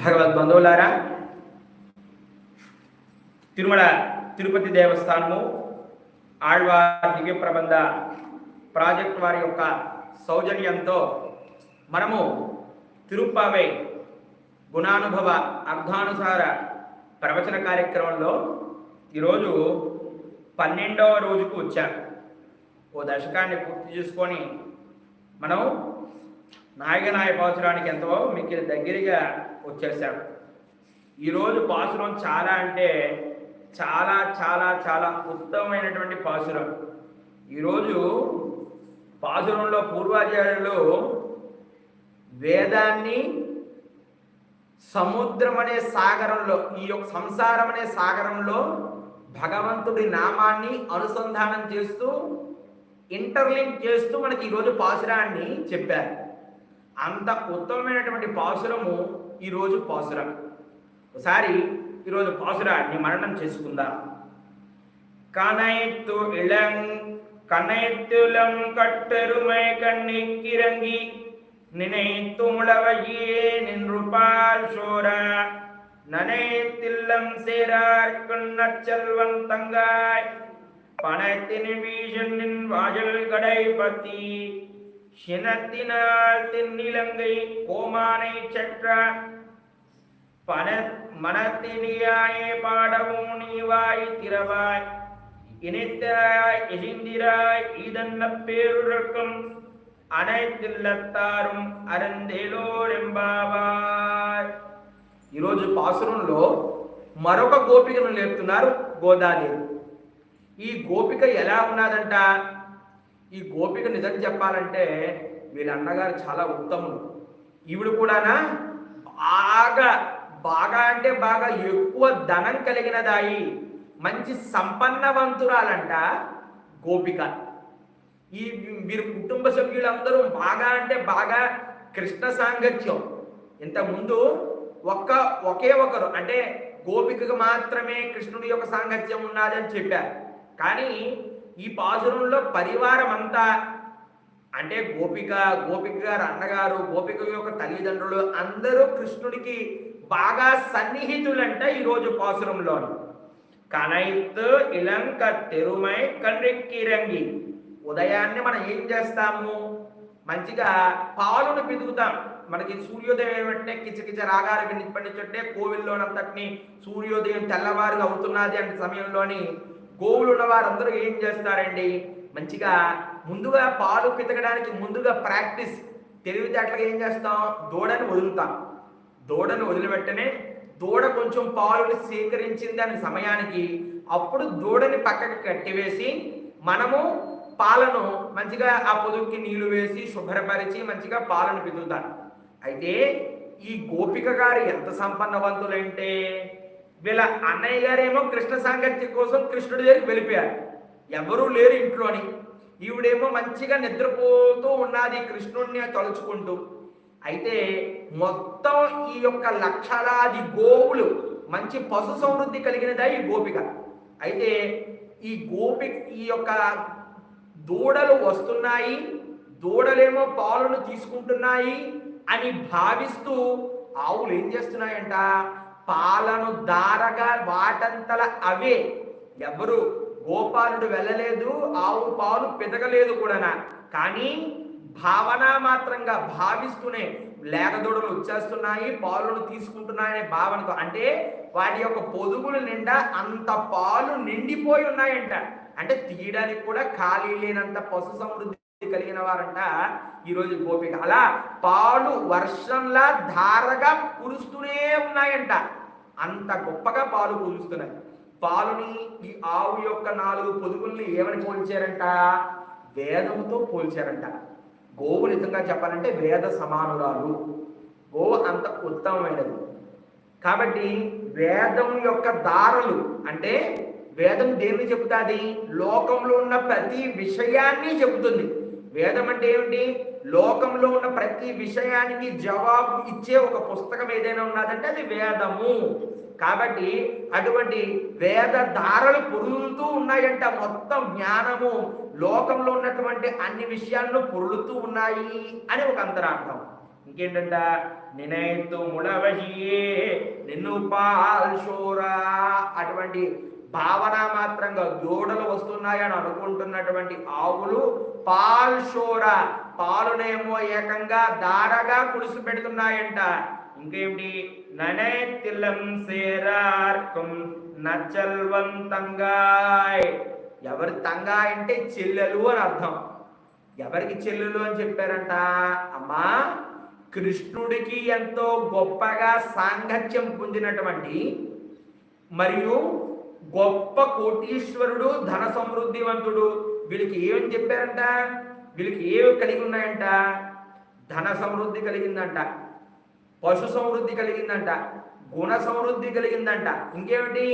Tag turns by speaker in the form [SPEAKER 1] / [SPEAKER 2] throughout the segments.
[SPEAKER 1] భగవద్బంధువులారా తిరుమల తిరుపతి దేవస్థానము ఆళ్వార్ దివ్య ప్రబంధ project వారి యొక్క సౌజన్యంతో మనము తిరుప్పావై గుణానుభవ అర్ధానుసార ప్రవచన కార్యక్రమంలో ఈరోజు పన్నెండవ రోజుకు వచ్చాం. ఓ దశకాన్ని పూర్తి చేసుకొని మనం నాయకనాయ పాసురానికి ఎంతో మీకు దగ్గరగా వచ్చేసాం ఈరోజు పాసురం చాలా అంటే చాలా చాలా చాలా ఉత్తమమైనటువంటి పాసురం ఈరోజు పాసురంలో పూర్వాచార్యులు వేదాన్ని సముద్రం అనే సాగరంలో ఈ యొక్క సంసారం అనే సాగరంలో భగవంతుడి నామాన్ని అనుసంధానం చేస్తూ ఇంటర్లింక్ చేస్తూ మనకి ఈరోజు పాసురాన్ని చెప్పారు. అంత ఉత్తమమైనటువంటి పాసురము ఈరోజు పాసురం ఒకసారి ఈరోజు పాసురాన్ని మరణం చేసుకుందాం కనైత్తు ఇళం కనైత్తులం కట్టెరుమై కన్నిక్కిరంగి நினைத்து முழவையே நின்றுபால் சோரா நனைத்தில்லம் சேரார்க்குள் நற்செல்வன் தங்காய் பணத்தின் வீசனின் வாஜல் கடை பத்தி சினத்தினால் தென்னிலங்கை கோமானை சற்ற பன மனத்தினியாயே பாடவும் நீவாய் திறவாய் இணைத்தராய் எசிந்திராய் இதன்ன பேருடற்கும் అనైతిల్లత్తారుం అరందేలో రెంబాబాయ్ ఈరోజు పాసురంలో మరొక గోపికను లేపుతున్నారు గోదాదేవి ఈ గోపిక ఎలా ఉన్నదంట ఈ గోపిక నిజం చెప్పాలంటే వీళ్ళ అన్నగారు చాలా ఉత్తములు. ఈవిడ కూడానా బాగా బాగా అంటే బాగా ఎక్కువ ధనం కలిగినదాయి. మంచి సంపన్నవంతురాలంట గోపిక. ఈ వీరి కుటుంబ సభ్యులందరూ బాగా అంటే బాగా కృష్ణ సాంగత్యం. ఇంతకుముందు ఒక్క ఒకే ఒకరు అంటే గోపికకు మాత్రమే కృష్ణుడి యొక్క సాంగత్యం ఉన్నదని చెప్పారు. కానీ ఈ పాసురంలో పరివారం అంతా అంటే గోపిక గోపిక గారు అన్నగారు గోపిక యొక్క తల్లిదండ్రులు అందరూ కృష్ణుడికి బాగా సన్నిహితులంట ఈరోజు పాసురంలోని. కనైత్ ఇలంక తెరుమై కన్రెక్కిరంగి ఉదయాన్నే మనం ఏం చేస్తాము? మంచిగా పాలును పిదుగుతాం. మనకి సూర్యోదయం వెంటనే కిచకిచ రాగాలు వినిపించుంటే కోవిల్లోనంతటిని సూర్యోదయం తెల్లవారుగా అవుతున్నది అనే సమయంలోని గోవులు ఉన్న వారందరూ ఏం చేస్తారండి? మంచిగా ముందుగా పాలు పితకడానికి ముందుగా ప్రాక్టీస్. తెలివితేటలుగా ఏం చేస్తాం? దూడని వదులుతాం. దూడను వదిలిపెట్టనే దూడ కొంచెం పాలు సేకరించింది అనే సమయానికి అప్పుడు దూడని పక్కకి కట్టివేసి మనము పాలను మంచిగా ఆ పొదుగుకి నీళ్ళు వేసి శుభ్రపరిచి మంచిగా పాలను పిదుగుతారు అయితే ఈ గోపిక గారు ఎంత సంపన్నవంతులంటే వీళ్ళ అన్నయ్య గారేమో కృష్ణ సాంగత్యం కోసం కృష్ణుడి దగ్గరికి వెళ్ళిపోయారు. ఎవరూ లేరు ఇంట్లోని. ఈవిడేమో మంచిగా నిద్రపోతూ ఉన్నది కృష్ణుడిని తలుచుకుంటూ. అయితే మొత్తం ఈ యొక్క లక్షలాది గోవులు మంచి పశు సమృద్ధి కలిగినదా ఈ గోపిక? అయితే ఈ గోపి ఈ యొక్క దూడలు వస్తున్నాయి దూడలేమో పాలను తీసుకుంటున్నాయి అని భావిస్తూ ఆవులు ఏం చేస్తున్నాయంట? పాలను దారగా వాటంతల అవే. ఎవరు గోపాలుడు వెళ్ళలేదు ఆవు పాలు పెదగలేదు కూడా కానీ భావన మాత్రంగా భావిస్తూనే లేగదూడలు వచ్చేస్తున్నాయి పాలను తీసుకుంటున్నాయనే భావనతో. అంటే వాటి యొక్క పొదుగుల నిండా అంత పాలు నిండిపోయి ఉన్నాయంట. అంటే తీయడానికి కూడా ఖాళీ లేనంత పశు సమృద్ధి కలిగిన వారంట ఈరోజు గోపిక. అలా పాలు వర్షంలా ధారగా కురుస్తూనే ఉన్నాయంట. అంత గొప్పగా పాలు పోలుస్తున్నాయి పాలుని ఈ ఆవు యొక్క నాలుగు పొదుగుల్ని ఏమని పోల్చారంట? వేదముతో పోల్చారంట. గోవు నిజంగా చెప్పాలంటే వేద సమానురాలు. గోవు అంత ఉత్తమమైనది. కాబట్టి వేదం యొక్క దారులు అంటే వేదం దేన్ని చెబుతుంది? లోకంలో ఉన్న ప్రతి విషయాన్ని చెబుతుంది. వేదం అంటే ఏమిటి? లోకంలో ఉన్న ప్రతి విషయానికి జవాబు ఇచ్చే ఒక పుస్తకం ఏదైనా ఉన్నదంటే అది వేదము. కాబట్టి అటువంటి వేద ధారలు పొరులుతూ ఉన్నాయంట మొత్తం జ్ఞానము. లోకంలో ఉన్నటువంటి అన్ని విషయాలను పొరులుతూ ఉన్నాయి అని ఒక అంతరార్థం. ఇంకేంటంట? నినైతు ముడవహియే నిన్ను పాల్షోరా అటువంటి భావన మాత్రంగా దూడలు వస్తున్నాయని అనుకుంటున్నటువంటి ఆవులు పాల్షోరా పాలునేమో ఏకంగా దారగా కుడిసి పెడుతున్నాయంట. ఇంకేమిటి? ననైతిల్లం సేరార్కం నచ్చల్వంతంగాయ్ ఎవరి తంగా అంటే చెల్లెలు అని అర్థం. ఎవరికి చెల్లెలు అని చెప్పారంట? అమ్మా కృష్ణుడికి ఎంతో గొప్పగా సాంగత్యం పొందినటువంటి మరియు గొప్ప కోటీశ్వరుడు ధన సమృద్ధివంతుడు వీళ్ళకి ఏమని చెప్పారంట? వీళ్ళకి ఏవి కలిగి ఉన్నాయంట? ధన సమృద్ధి కలిగిందంట పశు సమృద్ధి కలిగిందంట గుణ సమృద్ధి కలిగిందంట. ఇంకేమిటి?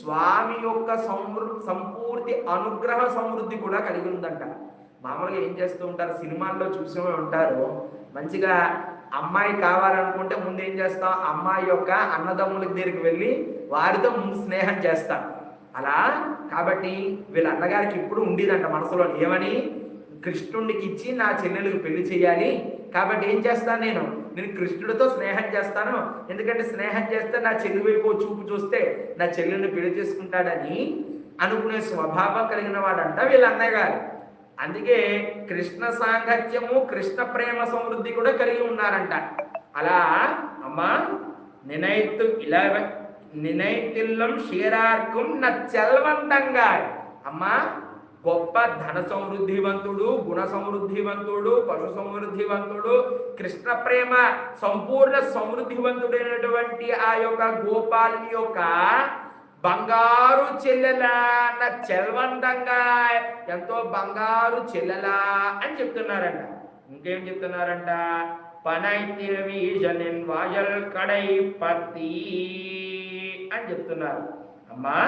[SPEAKER 1] స్వామి యొక్క సమృ సంపూర్తి అనుగ్రహ సమృద్ధి కూడా కలిగి ఉందంట. మామూలుగా ఏం చేస్తూ ఉంటారు? సినిమాల్లో చూసే ఉంటారు. మంచిగా అమ్మాయి కావాలనుకుంటే ముందు ఏం చేస్తాం? అమ్మాయి యొక్క అన్నదమ్ముల దగ్గరికి వెళ్ళి వారితో ముందు స్నేహం చేస్తాం. అలా? కాబట్టి వీళ్ళ అన్నగారికి ఇప్పుడు ఉండేదంట మనసులో ఏమని? కృష్ణుడికి ఇచ్చి నా చెల్లెలకు పెళ్ళి చేయాలి. కాబట్టి ఏం చేస్తాను నేను? నేను కృష్ణుడితో స్నేహం చేస్తాను. ఎందుకంటే స్నేహం చేస్తే నా చెల్లి వైపు చూపు చూస్తే నా చెల్లెల్ని పెళ్ళి చేసుకుంటాడని అనుకునే స్వభావం కలిగిన వాడంట వీళ్ళ అన్నయ్య గారు అందుకే కృష్ణ సాంగత్యము కృష్ణ ప్రేమ సమృద్ధి కూడా కలిగి ఉన్నారంట. అలా అమ్మా నినైత్తు ఇలా నినైతిల్లం క్షీరార్కం నా చెల్వంతంగా అమ్మా గొప్ప ధన సమృద్ధివంతుడు గుణ సమృద్ధివంతుడు పశు సమృద్ధివంతుడు కృష్ణ ప్రేమ సంపూర్ణ సమృద్ధివంతుడైనటువంటి ఆ యొక్క గోపాల్ని యొక్క బంగారు చెల్లెలా నా చెల్వంతంగా ఎంతో బంగారు చెల్లెలా అని చెప్తున్నారంట. ఇంకేం చెప్తున్నారంట? పనైతిరవీజనిన్ వాయల్ కడై పత్తి అని చెప్తున్నారు. అమ్మా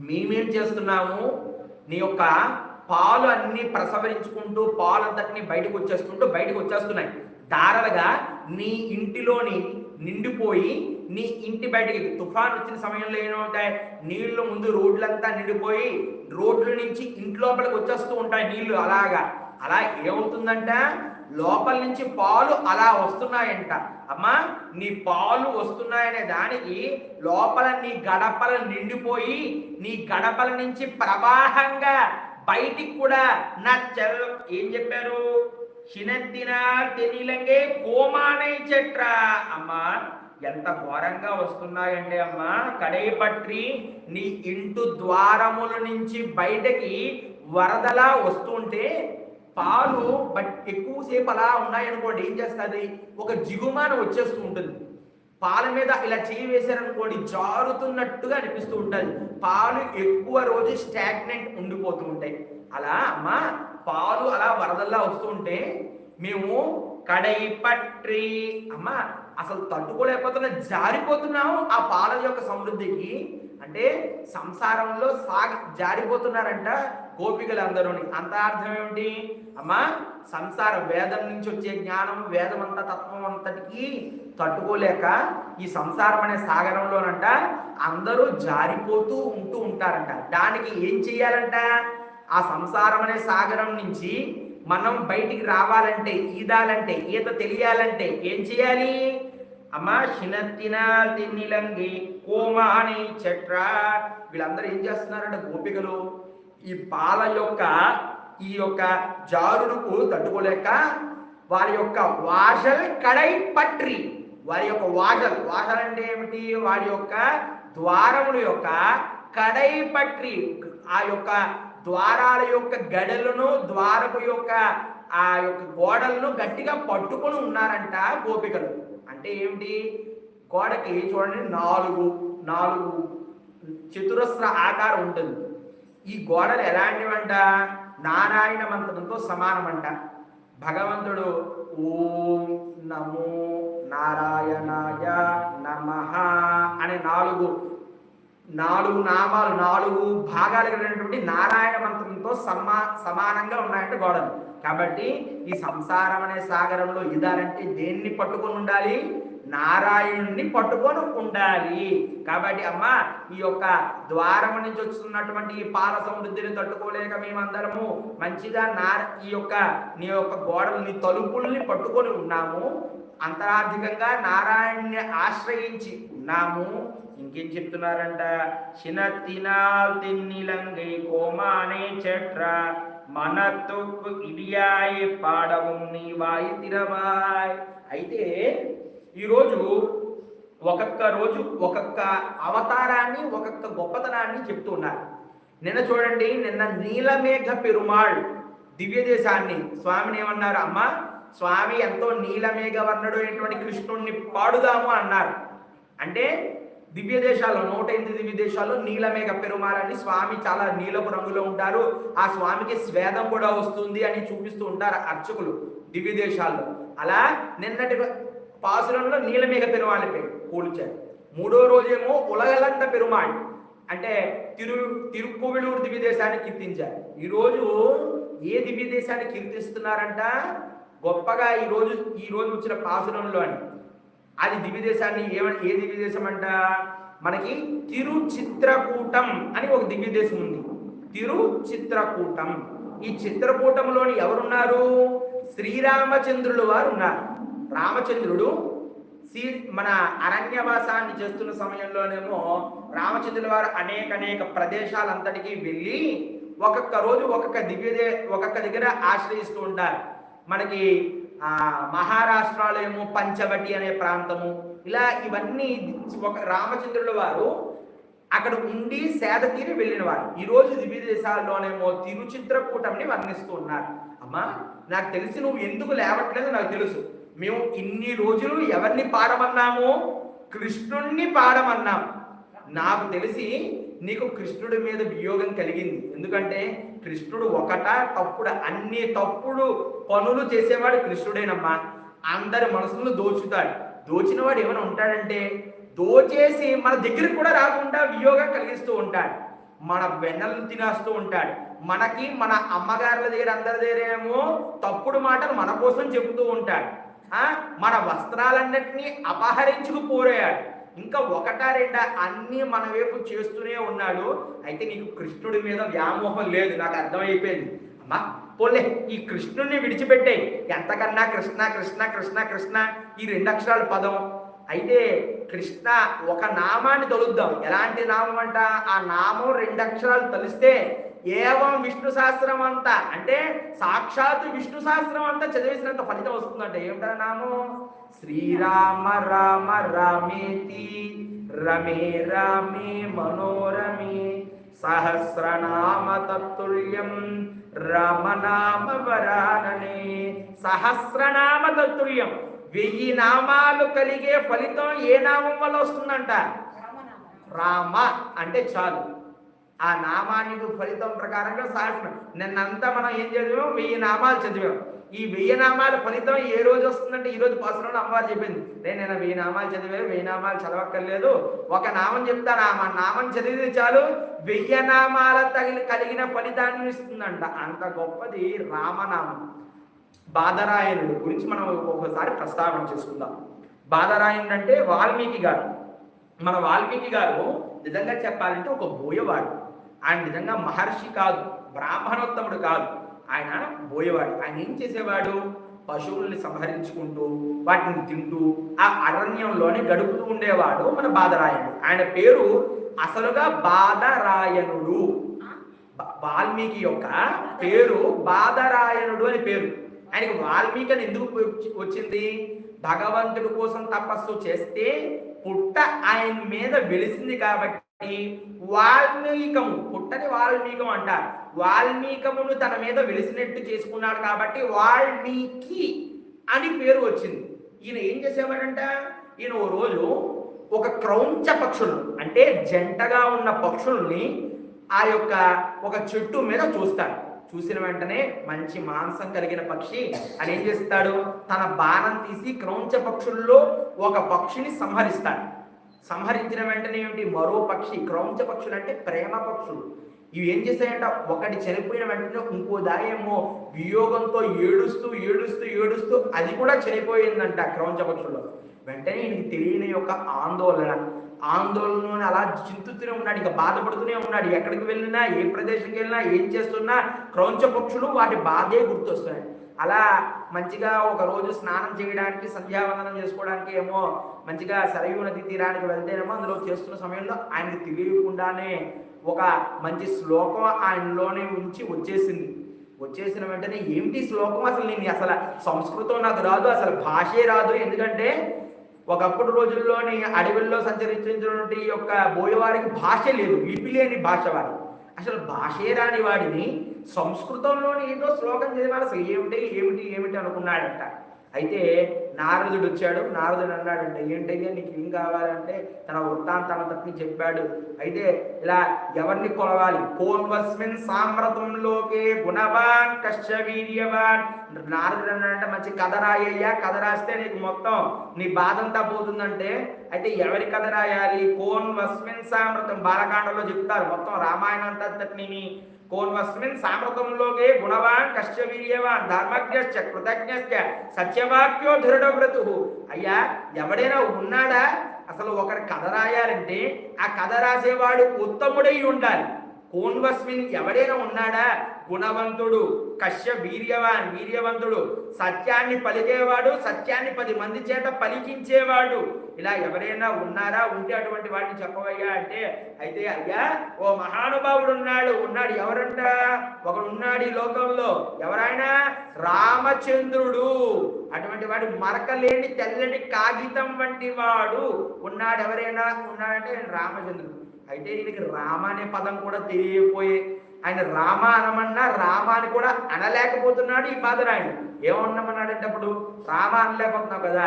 [SPEAKER 1] మేమేం చేస్తున్నాము? నీ యొక్క పాలు అన్ని ప్రసవరించుకుంటూ పాలంతటిని బయటకు వచ్చేస్తుంటూ బయటకు వచ్చేస్తున్నాయి. దారలుగా నీ ఇంటిలోని నిండిపోయి నీ ఇంటి బయటకి తుఫాన్ వచ్చిన సమయంలో ఏమవుతాయి నీళ్ళు ముందు రోడ్లంతా నిండిపోయి రోడ్ల నుంచి ఇంటి లోపలికి వచ్చేస్తూ ఉంటాయి నీళ్ళు. అలాగా. అలా ఏమవుతుందంట లోపల నుంచి పాలు అలా వస్తున్నాయంట. అమ్మా నీ పాలు వస్తున్నాయనే దానికి లోపల నీ గడపల నిండిపోయి నీ గడపల నుంచి ప్రవాహంగా బయటికి కూడా నా చెల్ ఏం చెప్పారు? చినత్తిన తెలియలంగే కోమానై చెట్రా. అమ్మా ఎంత ఘోరంగా వస్తున్నాయంటే అమ్మా కడైపట్రి నీ ఇంటు ద్వారముల నుంచి బయటకి వరదలా వస్తుంటే పాలు బట్ ఎక్కువసేపు అలా ఉన్నాయనుకోండి ఏం చేస్తుంది? ఒక జిగుమాన వచ్చేస్తూ ఉంటుంది. పాల మీద ఇలా చేయి వేశారనుకోండి జారుతున్నట్టుగా అనిపిస్తూ ఉంటుంది. పాలు ఎక్కువ రోజు స్టాగ్నెంట్ ఉండిపోతూ ఉంటాయి. అలా అమ్మ పాలు అలా వరదల్లా వస్తూ ఉంటే మేము కడై పట్రి అమ్మ అసలు తట్టుకోలేకపోతున్నా జారిపోతున్నాము ఆ పాల యొక్క సమృద్ధికి. అంటే సంసారంలో సాగ జారిపోతున్నారంట గోపికలు అందరూని అంత అర్థం ఏమిటి? అమ్మా సంసారం వేదం నుంచి వచ్చే జ్ఞానం వేదం తత్వం అంతటికి తట్టుకోలేక ఈ సంసారం అనే సాగరంలోనంట అందరూ జారిపోతూ ఉంటూ ఉంటారంట. దానికి ఏం చెయ్యాలంట? ఆ సంసారం అనే సాగరం నుంచి మనం బయటికి రావాలంటే ఈదాలంటే ఈత తెలియాలంటే ఏం చేయాలి అమాశినత్తినాల్ తిన్నిలంగి కోమాని చెట్ర. వీళ్ళందరూ ఏం చేస్తున్నారంటే గోపికలు ఈ పాల యొక్క ఈ యొక్క జారుడుకు తట్టుకోలేక వారి యొక్క వాషల్ కడై పట్రి. వారి యొక్క వాషల్ వాషల్ అంటే ఏమిటి? వారి యొక్క ద్వారముల యొక్క కడై పట్రి. ఆ యొక్క ద్వారాల యొక్క గడలను ద్వారపు యొక్క ఆ యొక్క గోడలను గట్టిగా పట్టుకొని ఉన్నారంట గోపికలు. అంటే ఏమిటి? గోడకి చూడండి నాలుగు నాలుగు చతురస్ర ఆకారం ఉంటుంది. ఈ గోడలు ఎలాంటివంట? నారాయణ మంత్రంతో సమానమంట. భగవంతుడు ఓం నమో నారాయణాయ నమ అనే నాలుగు నాలుగు నామాలు నాలుగు భాగాలు కలిగినటువంటి నారాయణ మంత్రంతో సమా సమానంగా ఉన్నాయంటే గోడలు. కాబట్టి ఈ సంసారం అనే సాగరంలో ఇదాలంటే దేన్ని పట్టుకొని ఉండాలి? నారాయణుణ్ణి పట్టుకొని ఉండాలి. కాబట్టి అమ్మ ఈ యొక్క ద్వారం నుంచి వస్తున్నటువంటి ఈ పాల సమృద్ధిని తట్టుకోలేక మేమందరము మంచిగా నార ఈ యొక్క నీ యొక్క గోడలు నీ తలుపుల్ని పట్టుకొని ఉన్నాము. అంతరార్థికంగా నారాయణ్ణి ఆశ్రయించి ఉన్నాము. ఇంకేం చెప్తున్నారంట? చినత్తినాల్ తిన్నిలంగై కోమానే చెట్ర మనత్తుకు పాడవు నీ వాయి తిరవాయ్. అయితే ఈరోజు ఒక్కొక్క రోజు ఒక్కొక్క అవతారాన్ని ఒక్కొక్క గొప్పతనాన్ని చెప్తూ ఉన్నారు. నిన్న చూడండి నిన్న నీలమేఘ పెరుమాళ్ దివ్య దేశాన్ని. స్వామిని ఏమన్నారు? అమ్మ స్వామి ఎంతో నీలమేఘ వర్ణుడు అయినటువంటి కృష్ణుణ్ణి పాడుదాము అన్నారు. అంటే దివ్య దేశాల్లో నూట ఎనిమిది దివ్య దేశాల్లో నీలమేఘ పెరుమాలని స్వామి చాలా నీలపు రంగులో ఉంటారు. ఆ స్వామికి స్వేదం కూడా వస్తుంది అని చూపిస్తూ ఉంటారు అర్చకులు దివ్య దేశాల్లో. అలా నిన్నటి పాసురంలో నీలమేఘ పెరుమాళి పేరు కూల్చారు. మూడో రోజేమో ఉలగలంత పెరుమాళ్ అంటే తిరు తిరుక్కువిళూరు దివ్య దేశాన్ని కీర్తించారు. ఈరోజు ఏ దివ్య దేశాన్ని కీర్తిస్తున్నారంట? గొప్పగా ఈరోజు ఈరోజు వచ్చిన పాసురంలో అని. అది దివ్య దేశాన్ని ఏమని ఏ దివ్య దేశం అంట మనకి తిరుచిత్రకూటం అని ఒక దివ్య దేశం ఉంది. తిరుచిత్రకూటం. ఈ చిత్రకూటంలోని ఎవరున్నారు? శ్రీరామచంద్రులు వారు ఉన్నారు. రామచంద్రుడు సీ మన అరణ్యవాసాన్ని చేస్తున్న సమయంలోనేమో రామచంద్రుల వారు అనేక అనేక ప్రదేశాలంతటికి వెళ్ళి ఒక్కొక్క రోజు ఒక్కొక్క దివ్య దే- ఒక్కొక్క దగ్గర ఆశ్రయిస్తూ ఉంటారు. మనకి మహారాష్ట్రలో ఏమో పంచవటి అనే ప్రాంతము. ఇలా ఇవన్నీ ఒక రామచంద్రుల వారు అక్కడ ఉండి సేద తీరి వెళ్ళిన వారు ఈ దివ్య దేశాల్లోనేమో తిరుచిత్రకూటంని వర్ణిస్తూ ఉన్నారు. అమ్మా నాకు తెలిసి నువ్వు ఎందుకు లేవట్లేదు నాకు తెలుసు. మేము ఇన్ని రోజులు ఎవరిని పాడమన్నాము? కృష్ణుణ్ణి పాడమన్నాం. నాకు తెలిసి నీకు కృష్ణుడి మీద వియోగం కలిగింది. ఎందుకంటే కృష్ణుడు ఒకట తప్పుడు అన్ని తప్పుడు పనులు చేసేవాడు కృష్ణుడేనమ్మా. అందరి మనసులను దోచుతాడు. దోచినవాడు ఏమైనా ఉంటాడంటే దోచేసి మన దగ్గరికి కూడా రాకుండా వియోగం కలిగిస్తూ ఉంటాడు. మన వెన్నలను తినేస్తూ ఉంటాడు. మనకి మన అమ్మగారుల దగ్గర అందరి దగ్గర ఏమో తప్పుడు మాటలు మన కోసం చెబుతూ ఉంటాడు. మన వస్త్రాలన్నిటినీ అపహరించుకుపోయాడు ఇంకా ఒకటా రెండా అన్నీ మన వైపు చేస్తూనే ఉన్నాడు. అయితే నీకు కృష్ణుడి మీద వ్యామోహం లేదు నాకు అర్థమైపోయింది. అమ్మా పోలే ఈ కృష్ణుడిని విడిచిపెట్టే ఎంతకన్నా కృష్ణ కృష్ణ కృష్ణ కృష్ణ ఈ రెండు అక్షరాల పదం. అయితే కృష్ణ ఒక నామాన్ని తొలుద్దాం. ఎలాంటి నామం అంట? ఆ నామం రెండు అక్షరాలు తలిస్తే ఏవం విష్ణు సహస్రం అంతా. అంటే సాక్షాత్తు విష్ణు సహస్రం అంతా చదివేసినంత ఫలితం వస్తుందంట ఏమిటా నాము? శ్రీరామ రామ రమేతి రమే రమే మనోరమే సహస్రనామ తత్తుల్యం రామనామ వరాననే సహస్రనామ తత్తుల్యం. వెయ్యి నామాలు కలిగే ఫలితం ఏ నామం వల్ల వస్తుందంట? రామ. అంటే చాలు. ఆ నామానికి ఫలితం ప్రకారంగా సహస్రం నిన్నంతా మనం ఏం చదివాం వెయ్యి నామాలు చదివాం. ఈ వెయ్యి నామాల ఫలితం ఏ రోజు వస్తుందంటే ఈ రోజు పాసరంలో అమ్మవారు చెప్పింది. నేను నేను వెయ్యి నామాలు చదివాను వెయ్యి నామాలు చదవక్కర్లేదు. ఒక నామం చెప్తాను ఆ నామం చదివితే చాలు. వెయ్యి నామాల తగిలి కలిగిన ఫలితాన్ని ఇస్తుందంట. అంత గొప్పది రామనామం. బాదరాయణుడు గురించి మనం ఒకసారి ప్రస్తావన చేసుకుందాం. బాదరాయణుడు అంటే వాల్మీకి గారు. మన వాల్మీకి గారు నిజంగా చెప్పాలంటే ఒక బోయవాడు. ఆయన నిజంగా మహర్షి కాదు బ్రాహ్మణోత్తముడు కాదు. ఆయన బోయవాడు ఆయన ఏం చేసేవాడు? పశువుల్ని సంహరించుకుంటూ వాటిని తింటూ ఆ అరణ్యంలోనే గడుపుతూ ఉండేవాడు మన బాదరాయణుడు ఆయన పేరు అసలుగా బాదరాయణుడు బా- వాల్మీకి యొక్క పేరు బాదరాయణుడు అని పేరు. ఆయనకి వాల్మీకి అని ఎందుకు వచ్చి- వచ్చింది? భగవంతుడి కోసం తపస్సు చేస్తే పుట్ట ఆయన మీద వెలిసింది కాబట్టి వాల్మీకము పుట్టని వాల్మీకం అంటారు. వాల్మీకమును తన మీద వెలిసినట్టు చేసుకున్నాడు కాబట్టి వాల్మీకి అని పేరు వచ్చింది. ఈయన ఏం చేసేవాడంట? ఈయన ఓ రోజు ఒక క్రౌంచ పక్షులు అంటే జంటగా ఉన్న పక్షుల్ని ఆ యొక్క ఒక చెట్టు మీద చూస్తాడు. చూసిన వెంటనే మంచి మాంసం కలిగిన పక్షి అని ఏం చేస్తాడు? తన బాణం తీసి క్రౌంచ పక్షుల్లో ఒక పక్షిని సంహరిస్తాడు. సంహరించిన వెంటనే ఏమిటి? మరో పక్షి క్రౌంచ పక్షులు అంటే ప్రేమ పక్షులు. ఇవి ఏం చేశాయంట ఒకటి చనిపోయిన వెంటనే ఇంకో దాయేమో వియోగంతో ఏడుస్తూ ఏడుస్తూ ఏడుస్తూ అది కూడా చనిపోయిందంట క్రౌంచ పక్షుల్లో. వెంటనే ఈయనకి తెలియని యొక్క ఆందోళన. ఆందోళన అలా చింతుతూనే ఉన్నాడు ఇక బాధపడుతూనే ఉన్నాడు. ఎక్కడికి వెళ్ళినా ఏ ప్రదేశంకి వెళ్ళినా ఏం చేస్తున్నా క్రౌంచ పక్షులు వాటి బాధే గుర్తొస్తున్నాయి. అలా మంచిగా ఒక రోజు స్నానం చేయడానికి సంధ్యావందనం చేసుకోవడానికి ఏమో మంచిగా సరయూ నది తీరానికి వెళ్తేనేమో అందులో చేస్తున్న సమయంలో ఆయనకి తెలియకుండానే ఒక మంచి శ్లోకం ఆయనలోనే ఉంచి వచ్చేసింది. వచ్చేసిన వెంటనే ఏమిటి శ్లోకం అసలు నేను అసలు సంస్కృతం నాకు రాదు అసలు భాషే రాదు. ఎందుకంటే ఒకప్పుడు రోజుల్లోని అడవుల్లో సంచరించినటువంటి యొక్క బోయవారికి భాష లేదు లిపి లేని భాష వారి. అసలు భాషే రాని వాడిని సంస్కృతంలోని ఏదో శ్లోకం చదివాలి అసలు ఏమిటి ఏమిటి ఏమిటి అనుకున్నాడట. అయితే నారదుడు వచ్చాడు. నారదుడు అన్నాడంటే ఏంటయ్యా నీకు ఏం కావాలంటే తన వృత్తాంతాన్ని చెప్పాడు. అయితే ఇలా ఎవరిని కొలవాలి? కోన్వస్మిన్ సామ్రతంలోకే గుణవాన్ కశ్చ వీర్యవాన్. నారదుడు అన్నాడంటే మంచి కథ రాయ్యా కథ రాస్తే నీకు మొత్తం నీ బాధంతా పోతుందంటే అయితే ఎవరి కథ రాయాలి? కోన్ వస్మిన్ సామ్రతం. బాలకాండలో చెప్తారు మొత్తం రామాయణం అంతటిని కోన్వస్మిన్ సామ్రతంలోకే గుణవాన్ కశ్చ వీర్యవాన్. ధర్మజ్ఞశ్చ కృతజ్ఞశ్చ సత్యవాక్యో దృఢవ్రతు అయ్యా ఎవడైనా ఉన్నాడా? అసలు ఒకరి కథ రాయాలంటే ఆ కథ రాసేవాడు ఉత్తముడై ఉండాలి. కోన్వస్మిన్ ఎవడైనా ఉన్నాడా? గుణవంతుడు. కశ్య వీర్యవాన్ వీర్యవంతుడు. సత్యాన్ని పలికేవాడు సత్యాన్ని పది మంది చేత పలికించేవాడు. ఇలా ఎవరైనా ఉన్నారా? ఉంటే అటువంటి వాడిని చెప్పవయ్యా అంటే అయితే అయ్యా ఓ మహానుభావుడు ఉన్నాడు ఉన్నాడు ఎవరంట? ఒకడు ఉన్నాడు ఈ లోకంలో. ఎవరైనా రామచంద్రుడు. అటువంటి వాడు మరకలేని తెల్లటి కాగితం వంటి వాడు. ఉన్నాడు ఎవరైనా ఉన్నాడంటే రామచంద్రుడు. అయితే ఈయనకి రామ అనే పదం కూడా తెలియపోయే ఆయన రామ అనమన్నా రామాని కూడా అనలేకపోతున్నాడు ఈ పాదరాయణ ఏమన్నామన్నాడంటే అప్పుడు రామ అనలేకపోతున్నావు కదా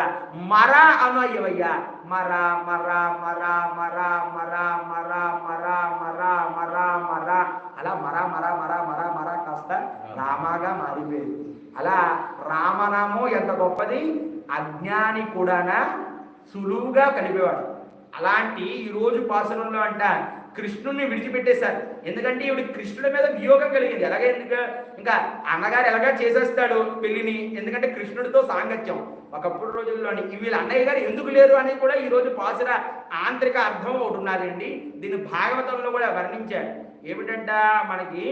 [SPEAKER 1] మర అను అయ్యవయ్యా మర మర మర మర మర మర మర మర మర మర అలా మర మర మర మర మర కాస్త రామాగా మారిపోయింది అలా రామనామం ఎంత గొప్పది అజ్ఞాని కూడానా సులువుగా కలిపేవాడు అలాంటి ఈ రోజు పాసనంలో అంట కృష్ణుణ్ణి విడిచిపెట్టేశారు ఎందుకంటే ఈవిడ కృష్ణుడి మీద వియోగం కలిగింది. ఎలాగ ఎందుకు? ఇంకా అన్నగారు ఎలాగా చేసేస్తాడు పెళ్ళిని ఎందుకంటే కృష్ణుడితో సాంగత్యం. ఒకప్పుడు రోజుల్లోని వీళ్ళ అన్నయ్య గారు ఎందుకు లేరు అని కూడా ఈ రోజు పాసుర ఆంతరిక అర్థం ఒకటి ఉన్నారండి దీన్ని భాగవతంలో కూడా వర్ణించారు. ఏమిటంట మనకి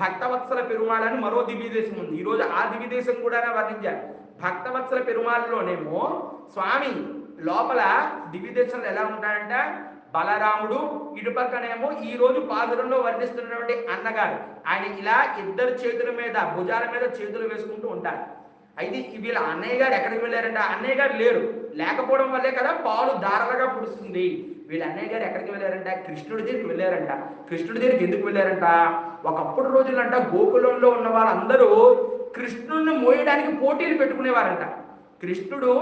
[SPEAKER 1] భక్తవత్సల పెరుమాళ్ అని మరో దివ్యదేశం ఉంది. ఈరోజు ఆ దివ్యదేశం కూడా వర్ణించారు. భక్తవత్సల పెరుమాళ్ళలోనేమో స్వామి లోపల దివ్యదేశంలో ఎలా ఉంటాడంట బలరాముడు ఇటుపక్కనేమో ఈ రోజు పాదురంలో వర్ణిస్తున్నటువంటి అన్నగారు. ఆయన ఇలా ఇద్దరు చేతుల మీద భుజాల మీద చేతులు వేసుకుంటూ ఉంటారు. అయితే వీళ్ళ అన్నయ్య గారు ఎక్కడికి వెళ్ళారంట? అన్నయ్య గారు లేరు. లేకపోవడం వల్లే కదా పాలు దారలుగా పుడుస్తుంది. వీళ్ళ అన్నయ్య గారు ఎక్కడికి వెళ్ళారంట? కృష్ణుడి దగ్గరికి వెళ్ళారంట. కృష్ణుడి దగ్గరికి ఎందుకు వెళ్ళారంట? ఒకప్పుడు రోజులంట గోకులంలో ఉన్న వాళ్ళందరూ కృష్ణుడిని మోయడానికి పోటీలు పెట్టుకునేవారంట. కృష్ణుడు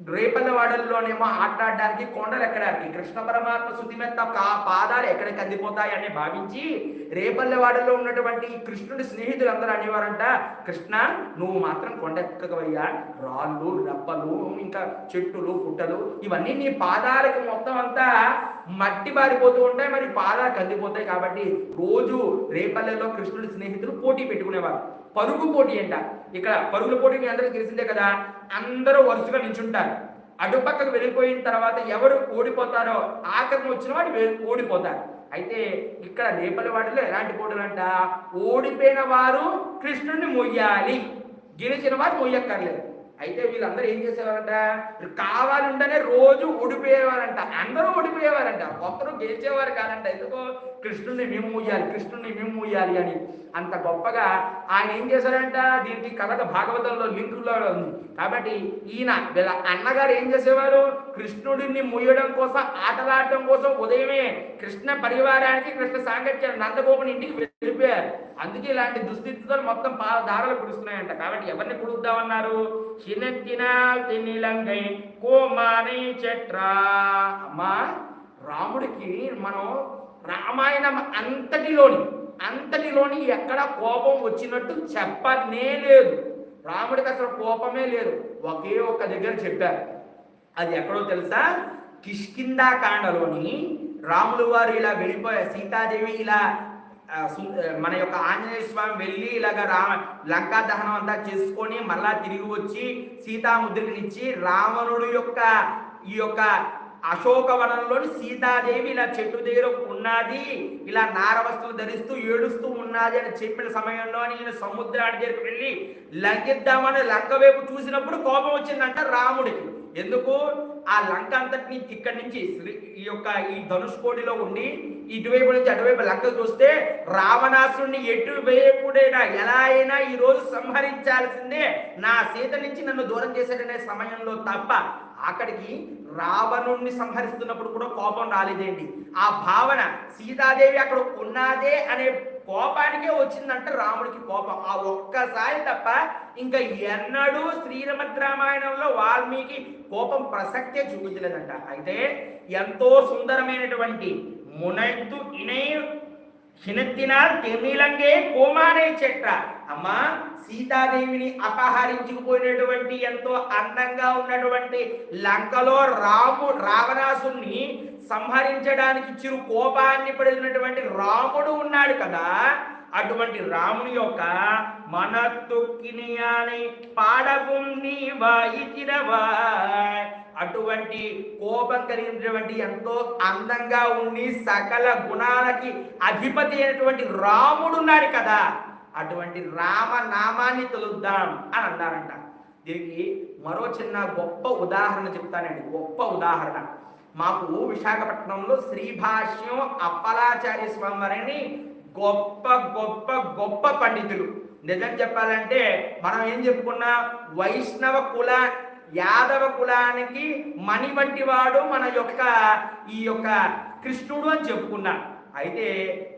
[SPEAKER 1] రేపల్లవాడల్లోనేమో ఆటాడడానికి కొండలు ఎక్కడానికి కృష్ణ పరమాత్మ శుద్ధిమెత్త కా పాదాలు ఎక్కడికి అందిపోతాయని భావించి రేపల్లెవాడలో ఉన్నటువంటి కృష్ణుడి స్నేహితులు అందరూ అనేవారంట కృష్ణ నువ్వు మాత్రం కొండ రాళ్ళు రప్పలు ఇంకా చెట్టులు పుట్టలు ఇవన్నీ నీ పాదాలకు మొత్తం అంతా మట్టి బారిపోతూ ఉంటాయి. మరి పాదాలు కందిపోతాయి కాబట్టి రోజు రేపల్లెలో కృష్ణుడి స్నేహితులు పోటీ పెట్టుకునేవారు. పరుగు పోటీ అంట. ఇక్కడ పరుగుల పోటీ అందరూ తెలిసిందే కదా? అందరూ వరుసగా నిల్చుంటారు. అటుపక్కకు వెళ్ళిపోయిన తర్వాత ఎవరు ఓడిపోతారో ఆఖరిని వచ్చిన వాడు ఓడిపోతారు. అయితే ఇక్కడ రేపల వాటిలో ఎలాంటి పోటీలు అంట ఓడిపోయిన వారు కృష్ణుడిని మొయ్యాలి. గెలిచిన వారు మొయ్యక్కర్లేదు. అయితే వీళ్ళందరూ ఏం చేసేవారంట? కావాలంటేనే రోజు ఓడిపోయేవారంట. అందరూ ఓడిపోయేవారంట. ఒక్కరు గెలిచేవారు కాదంట. ఎందుకో కృష్ణుడిని మేము మూయాలి కృష్ణుడిని మేము మూయాలి అని అంత గొప్పగా ఆయన ఏం చేశారంట? దీనికి కథక భాగవతంలో లింకులో ఉంది. కాబట్టి ఈయన వీళ్ళ అన్నగారు ఏం చేసేవారు? కృష్ణుడిని మూయడం కోసం ఆటలాడటం కోసం ఉదయమే కృష్ణ పరివారానికి కృష్ణ సాంగత్యం నందగోపుని ఇంటికి వెళ్ళిపోయారు. అందుకే ఇలాంటి దుస్థితితో మొత్తం పా దారాలు కురుస్తున్నాయంట. కాబట్టి ఎవరిని కుడుద్దామన్నారు? చిన్నకినాల్ తినిలంగై కోమాని చెట్రా. అమ్మా రాముడికి మనం రామాయణం అంతటిలోని అంతటిలోని ఎక్కడ కోపం వచ్చినట్టు చెప్పనే లేదు. రాముడికి అసలు కోపమే లేదు. ఒకే ఒక్క దగ్గర చెప్పారు. అది ఎక్కడో తెలుసా? కిష్కిందా కాండలోని రాములు వారు ఇలా వెళ్ళిపోయారు సీతాదేవి ఇలా మన యొక్క ఆంజనేయ స్వామి వెళ్ళి ఇలాగ రామ లంకా దహనం అంతా చేసుకొని మళ్ళా తిరిగి వచ్చి సీతాముద్రికనిచ్చి రావణుడు యొక్క ఈ యొక్క అశోకవనంలోని సీతాదేవి ఇలా చెట్టు దగ్గర ఉన్నది. ఇలా నారవస్తులు ధరిస్తూ ఏడుస్తూ ఉన్నది అని చెప్పిన సమయంలో ఈయన సముద్రానికి దగ్గరికి వెళ్ళి లంకిద్దామని లంక వైపు చూసినప్పుడు కోపం వచ్చిందంట రాముడికి. ఎందుకు? ఆ లంక అంతటిని ఇక్కడి నుంచి శ్రీ- ఈ యొక్క ఈ ధనుష్కోడిలో ఉండి ఇటువైపు నుంచి అటువైపు లంక చూస్తే రావణాసురుణ్ణి ఎటువైపుడైనా ఎలా అయినా ఈ రోజు సంహరించాల్సిందే. నా సీత నుంచి నన్ను దూరం చేసేటనే సమయంలో తప్ప అక్కడికి రావణుణ్ణి సంహరిస్తున్నప్పుడు కూడా కోపం రాలేదేంటి ఆ భావన సీతాదేవి అక్కడ ఉన్నదే అనే కోపానికే వచ్చిందంట రాముడికి కోపం. ఆ ఒక్కసారి తప్ప ఇంకా ఎన్నడూ శ్రీరమద్ రామాయణంలో వాల్మీకి కోపం ప్రసక్తే చూపించలేదంట. అయితే ఎంతో సుందరమైనటువంటి మునైతు ఇనై హినత్తినాల్ తెమిలంగే కోమానే చెట్ట అమ్మ సీతాదేవిని అపహరించుకుపోయినటువంటి ఎంతో అందంగా ఉన్నటువంటి లంకలో రాము రావణాసుని సంహరించడానికి చిరు కోపాన్ని పడినటువంటి రాముడు ఉన్నాడు కదా. అటువంటి రాముని యొక్క మన అని పాడவும் నీ వాయితిరవాయ్ అటువంటి కోపం కలిగినటువంటి ఎంతో అందంగా ఉండి సకల గుణాలకి అధిపతి అయినటువంటి రాముడు ఉన్నాడు కదా అటువంటి రామ నామాన్ని తొలుద్దాం అని అన్నారంట. దీనికి మరో చిన్న గొప్ప ఉదాహరణ చెప్తానండి. గొప్ప ఉదాహరణ. మాకు విశాఖపట్నంలో శ్రీభాష్యం అప్పలాచార్య స్వామి వారిని గొప్ప గొప్ప గొప్ప పండితులు. నిజం చెప్పాలంటే మనం ఏం చెప్పుకున్నా? వైష్ణవ కుల యాదవ కులానికి మణి వంటి వాడు మన యొక్క ఈ యొక్క కృష్ణుడు అని చెప్పుకున్నాడు. అయితే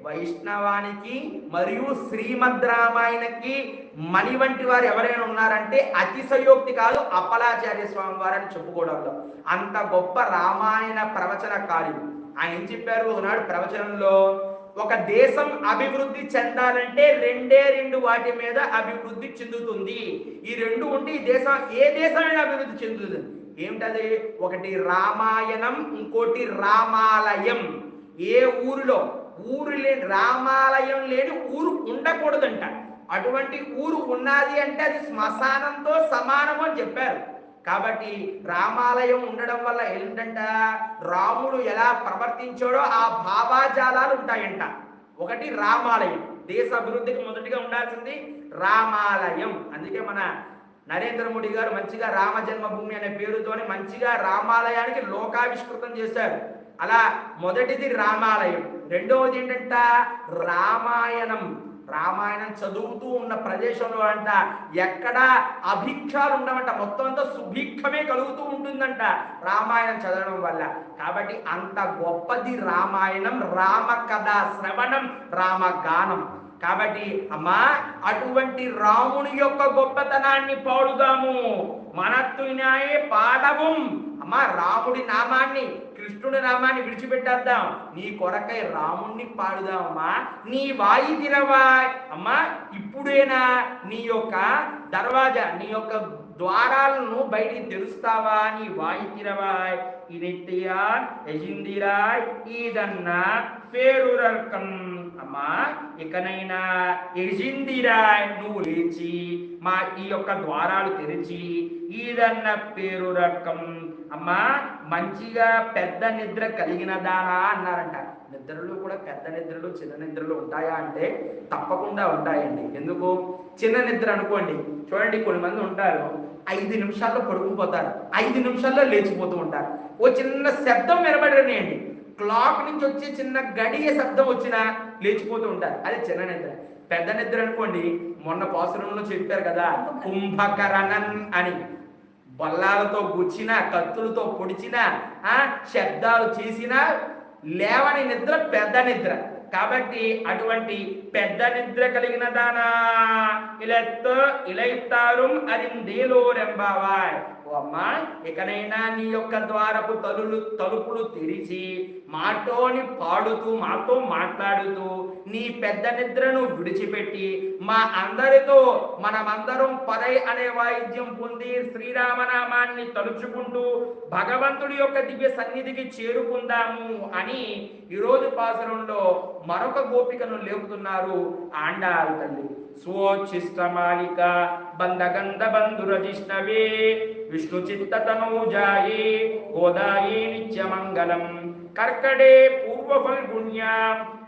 [SPEAKER 1] వైష్ణవానికి మరియు శ్రీమద్ రామాయణకి మణి వంటి వారు ఎవరైనా ఉన్నారంటే అతిశయోక్తి కాదు అప్పలాచార్య స్వామి వారని చెప్పుకోవడంలో. అంత గొప్ప రామాయణ ప్రవచనకారుడు. ఆయన ఏం చెప్పారు ఒకనాడు ప్రవచనంలో? ఒక దేశం అభివృద్ధి చెందాలంటే రెండే రెండు వాటి మీద అభివృద్ధి చెందుతుంది. ఈ రెండు ఉంటే ఈ దేశం ఏ దేశమైనా అభివృద్ధి చెందుతుంది. ఏమిటది? ఒకటి రామాయణం ఇంకోటి రామాలయం. ఏ ఊరిలో? ఊరు లేని రామాలయం లేని ఊరు ఉండకూడదంట. అటువంటి ఊరు ఉన్నది అంటే అది శ్మశానంతో సమానం అని చెప్పారు. కాబట్టి రామాలయం ఉండడం వల్ల ఏంటంట? రాముడు ఎలా ప్రవర్తించాడో ఆ భావాజాలాలు ఉంటాయంట. ఒకటి రామాలయం. దేశ అభివృద్ధికి మొదటిగా ఉండాల్సింది రామాలయం. అందుకే మన నరేంద్ర మోడీ గారు మంచిగా రామ జన్మభూమి అనే పేరుతోని మంచిగా రామాలయానికి లోకావిష్కృతం చేశారు. అలా మొదటిది రామాలయం. రెండవది ఏంటంట? రామాయణం. రామాయణం చదువుతూ ఉన్న ప్రదేశంలో అంట ఎక్కడ అభిక్షాలు ఉండవంట. మొత్తం అంతా సుభిక్షమే కలుగుతూ ఉంటుందంట రామాయణం చదవడం వల్ల. కాబట్టి అంత గొప్పది రామాయణం రామ కథ శ్రవణం రామగానం. కాబట్టి అమ్మా అటువంటి రాముని యొక్క గొప్పతనాన్ని పాడుదాము. మనత్తునాయే పాడవం. అమ్మా రాముడి నామాన్ని కృష్ణుడి నామాన్ని విడిచిపెట్టేద్దాం. నీ కొరకై రాముణ్ణి పాడుదామమ్మా నీ వాయి తిరవా అమ్మా ఇప్పుడేనా నీ యొక్క దర్వాజా నీ యొక్క ద్వారాలను బయటికి తెరుస్తావా? నీ వాయి తిరవాయ్ ఇనిత్యా యజిందిరాయ్ ఈదన్నా పేరురకం అమ్మా ఇకనైనా ఎజిందిరా నువ్వు లేచి మా ఈ యొక్క ద్వారాలు తెరిచి ఈదన్న పేరు రకం అమ్మా మంచిగా పెద్ద నిద్ర కలిగిన దానా అన్నారంట. నిద్రలు కూడా పెద్ద నిద్రలు చిన్న నిద్రలు ఉంటాయా అంటే తప్పకుండా ఉంటాయండి. ఎందుకు? చిన్న నిద్ర అనుకోండి. చూడండి కొన్ని మంది ఉంటారు ఐదు నిమిషాల్లో పడుకుపోతారు ఐదు నిమిషాల్లో లేచిపోతూ ఉంటారు. ఓ చిన్న శబ్దం వినబడనియండి. క్లాక్ నుంచి వచ్చే చిన్న గడియ శబ్దం వచ్చినా లేచిపోతూ ఉంటారు. అది చిన్న నిద్ర. పెద్ద నిద్ర అనుకోండి మొన్న పాసురంలో చెప్పారు కదా కుంభకరణన్ అని. బల్లాలతో గుచ్చిన కత్తులతో పొడిచిన ఆ శబ్దాలు చేసిన లేవని నిద్ర పెద్ద నిద్ర. కాబట్టి అటువంటి పెద్ద నిద్ర కలిగిన దానా. ఇలెత్తు ఇలైతారుం అరిందేలో రెంబావాయ్. ఓ అమ్మా ఇకనైనా నీ యొక్క ద్వారపు తలులు తలుపులు తెరిచి మాటోని పాడుతూ మాతో మాట్లాడుతూ నీ పెద్ద నిద్రను విడిచిపెట్టి మా అందరితో మనమందరం పరై అనే వాయిద్యం పొంది శ్రీరామనామాన్ని తలుచుకుంటూ భగవంతుడి యొక్క దివ్య సన్నిధికి చేరుకుందాము అని ఈరోజు పాసరంలో మరొక గోపికను లేపుతున్నారు ఆండాల్ తల్లి. స్వోచ్ఛిష్ట మాలిక బంధగంధ బంధుర జిష్ణవే విష్ణు గోదాయి నిత్యమంగళం. కర్కడే పూర్వ ఫల్గుణ్యా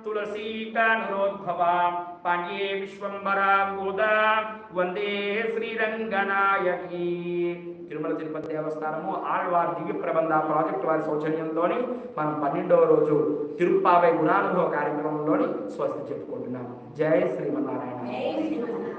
[SPEAKER 1] తులసీకానురోద్భవా పాండ్యే విశ్వంబరా గోదా వందే శ్రీరంగనాయకి. తిరుమల తిరుపతి దేవస్థానము ఆళ్వార్ దివ్య ప్రబంధ ప్రాజెక్ట్ వారి సౌజన్యంలోని మనం పన్నెండవ రోజు తిరుప్పావై గుణానుభవ కార్యక్రమంలోని స్వస్తి చెప్పుకుంటున్నాం. జై
[SPEAKER 2] జై శ్రీమన్నారాయణ.